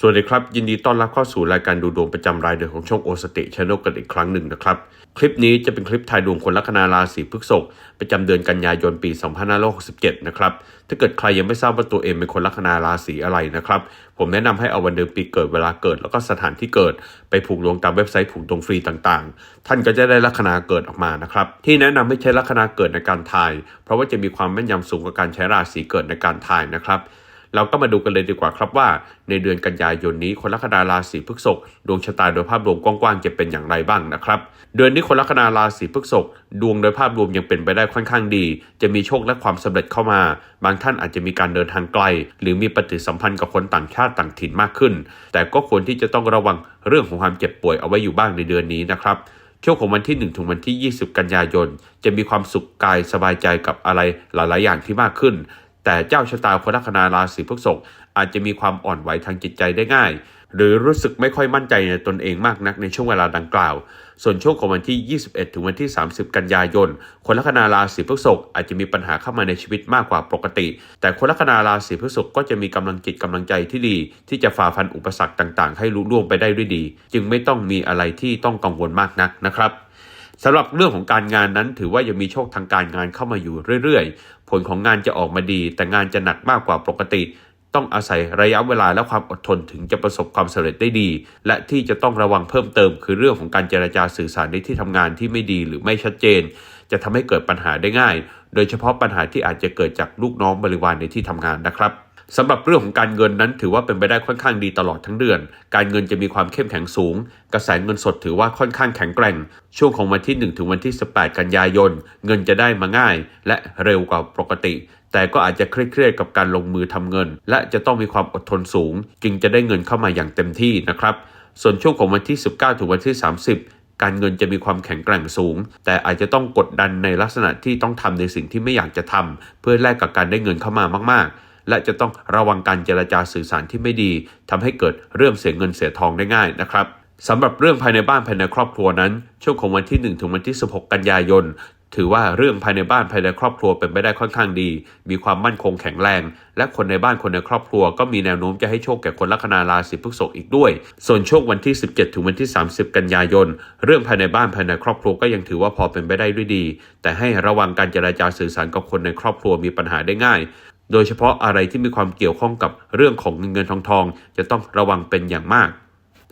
สวัสดีครับ ยินดีต้อนรับเข้าสู่รายการดูดวงประจำรายเดือนของช่องโอสติชแนลกันอีกครั้งหนึ่งนะครับ คลิปนี้จะเป็นคลิปทายดวงคนลัคนาราศีพฤษภประจำเดือนกันยายนปี 2567 นะครับ ถ้าเกิดใครยังไม่ทราบว่าตัวเองเป็นคนลัคนาราศีอะไรนะครับ ผมแนะนำให้เอาวันเดือนปีเกิดเวลาเกิด แล้วก็สถานที่เกิดไปผูกดวงตามเว็บไซต์ผูกดวงฟรีต่างๆ ท่านก็จะได้ลัคนาเกิดออกมานะครับ ที่แนะนำให้ใช้ลัคนาเกิดในการทาย เพราะว่าจะมีความแม่นยำสูงกว่าการใช้ราศีเกิดในการทายนะครับ เราก็มาดูกันเลยดีกว่าครับว่า ในเดือนกันยายนนี้คนลัคนาราศีพฤษภดวงชะตาโดยภาพรวมกว้างๆจะเป็นอย่างไรบ้างนะครับเดือนนี้คนลัคนาราศีพฤษภดวงโดยภาพรวมยังเป็นไปได้ค่อนข้างดี จะมีโชคและความสำเร็จเข้ามา บางท่านอาจจะมีการเดินทางไกล หรือมีปฏิสัมพันธ์กับคนต่างชาติต่างถิ่นมากขึ้น แต่ก็ควรที่จะต้องระวังเรื่องของความเจ็บป่วยเอาไว้อยู่บ้างในเดือนนี้นะครับช่วงของวันที่ 1 ถึงวันที่ 20 กันยายน จะมีความสุขกายสบายใจกับอะไรหลาย ๆ อย่างที่มากขึ้น แต่เจ้าชะตาคนลัคนาราศีพฤษภอาจจะมีความอ่อนไหวทางจิตใจได้ง่าย หรือรู้สึกไม่ค่อยมั่นใจในตนเองมากนักในช่วงเวลาดังกล่าว ส่วนช่วงของวันที่ 21 ถึงวันที่ 30 กันยายน คนลัคนาราศีพฤษภอาจจะมีปัญหาเข้ามาในชีวิตมากกว่าปกติ แต่คนลัคนาราศีพฤษภก็จะมีกำลังจิตกำลังใจที่ดี ที่จะฝ่าฟันอุปสรรคต่าง ๆ ให้ลุล่วงไปได้ด้วยดี จึงไม่ต้องมีอะไรที่ต้องกังวลมากนักนะครับ สำหรับเรื่องของการงานนั้นถือว่ายังมีโชคทางการงานเข้ามาอยู่เรื่อยๆ ผลของงานจะออกมาดี แต่งานจะหนักมากกว่าปกติ ต้องอาศัยระยะเวลาและความอดทนถึงจะประสบความสำเร็จได้ดี และที่จะต้องระวังเพิ่มเติม คือเรื่องของการเจรจาสื่อสารในที่ทำงานที่ไม่ดีหรือไม่ชัดเจน จะทำให้เกิดปัญหาได้ง่าย โดยเฉพาะปัญหาที่อาจจะเกิดจากลูกน้องบริวารในที่ทำงานนะครับสำหรับเรื่องของการเงินนั้นถือว่าเป็นไปได้ค่อนข้างดีตลอดทั้งเดือน การเงินจะมีความเข้มแข็งสูง กระแสเงินสดถือว่าค่อนข้างแข็งแกร่ง ช่วงของวันที่ 1 ถึงวันที่ 18 กันยายน เงินจะได้มาง่าย และเร็วกว่าปกติ แต่ก็อาจจะเครียดๆกับการลงมือทำเงิน และจะต้องมีความอดทนสูง จึงจะได้เงินเข้ามาอย่างเต็มที่นะครับ ส่วนช่วงของวันที่ 19 ถึงวันที่ 30การเงินจะมีความแข็งแกร่งสูง แต่อาจจะต้องกดดันในลักษณะที่ต้องทำในสิ่งที่ไม่อยากจะทำเพื่อแลกกับการได้เงินเข้ามามาก ๆ และจะต้องระวังการเจรจาสื่อสารที่ไม่ดีทำให้เกิดเรื่องเสียเงินเสียทองได้ง่ายนะครับสำหรับเรื่องภายในบ้านภายในครอบครัวนั้น ช่วงของวันที่ 1 ถึงวันที่ 16 กันยายน ถือว่าเรื่องภายในบ้านภายในครอบครัวเป็นไปได้ค่อนข้างดี มีความมั่นคงแข็งแรง และคนในบ้านคนในครอบครัวก็มีแนวโน้มจะให้โชคแก่คนลัคนาราศีพฤษภอีกด้วย ส่วนช่วงวันที่ 17 ถึงวันที่ 30 กันยายน เรื่องภายในบ้านภายในครอบครัวก็ยังถือว่าพอเป็นไปได้ด้วยดี แต่ให้ระวังการเจรจาสื่อสารกับคนในครอบครัวมีปัญหาได้ง่ายโดยเฉพาะอะไรที่มีความเกี่ยวข้องกับเรื่องของเงินเงินทองทอง จะต้องระวังเป็นอย่างมาก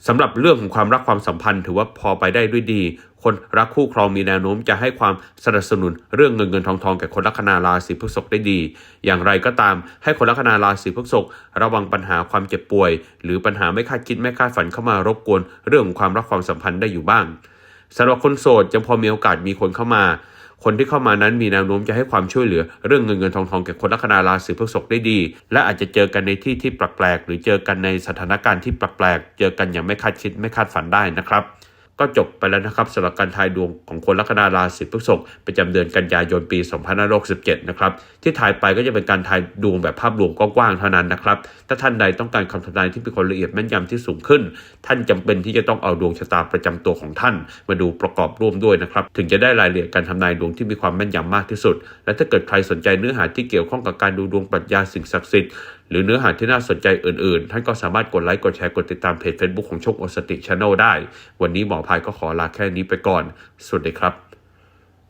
สำหรับเรื่องของความรักความสัมพันธ์ ถือว่าพอไปได้ด้วยดี คนรักคู่ครองมีแนวโน้มจะให้ความสนับสนุนเรื่องเงินเงินทองทองแก่คนลัคนาราศีพฤษภได้ดี อย่างไรก็ตามให้คนลัคนาราศีพฤษภระวังปัญหาความเจ็บป่วย หรือปัญหาไม่คาดคิดไม่คาดฝันเข้ามารบกวน เรื่องของความรักความสัมพันธ์ได้อยู่บ้างสำหรับคนโสดยังพอมีโอกาสมีคนเข้ามา คนที่เข้ามานั้นมีแนวโน้มจะให้ความช่วยเหลือ เรื่องเงินเงินทองทองแก่คนลัคนาราศีพฤษภได้ดี และอาจจะเจอกันในที่ที่แปลกๆหรือเจอกันในสถานการณ์ที่แปลกๆเจอกันอย่างไม่คาดคิดไม่คาดฝันได้นะครับ ก็จบไปแล้วนะครับสำหรับการทายดวงของคนลัคนาราศีพฤษภประจำเดือนกันยายนปี 2567 นะครับ ที่ทายไปก็จะเป็นการทายดวงแบบภาพรวมกว้างๆเท่านั้นนะครับ ถ้าท่านใดต้องการคำทำนายที่มีความละเอียดแม่นยำที่สูงขึ้น ท่านจำเป็นที่จะต้องเอาดวงชะตาประจำตัวของท่าน มาดูประกอบร่วมด้วยนะครับ ถึงจะได้รายละเอียดการทำนายดวงที่มีความแม่นยำมากที่สุด และถ้าเกิดใครสนใจเนื้อหาที่เกี่ยวข้องกับการดูดวงปรัชญาสิ่งศักดิ์สิทธิ์หรือเนื้อหาที่น่าสนใจอื่นๆ ท่านก็สามารถกดไลค์กดแชร์กดติดตามเพจ Facebook ของโชคอสติช n แนลได้ วันนี้หมอพายก็ขอลาแค่นี้ไปก่อน สวัสดีครับ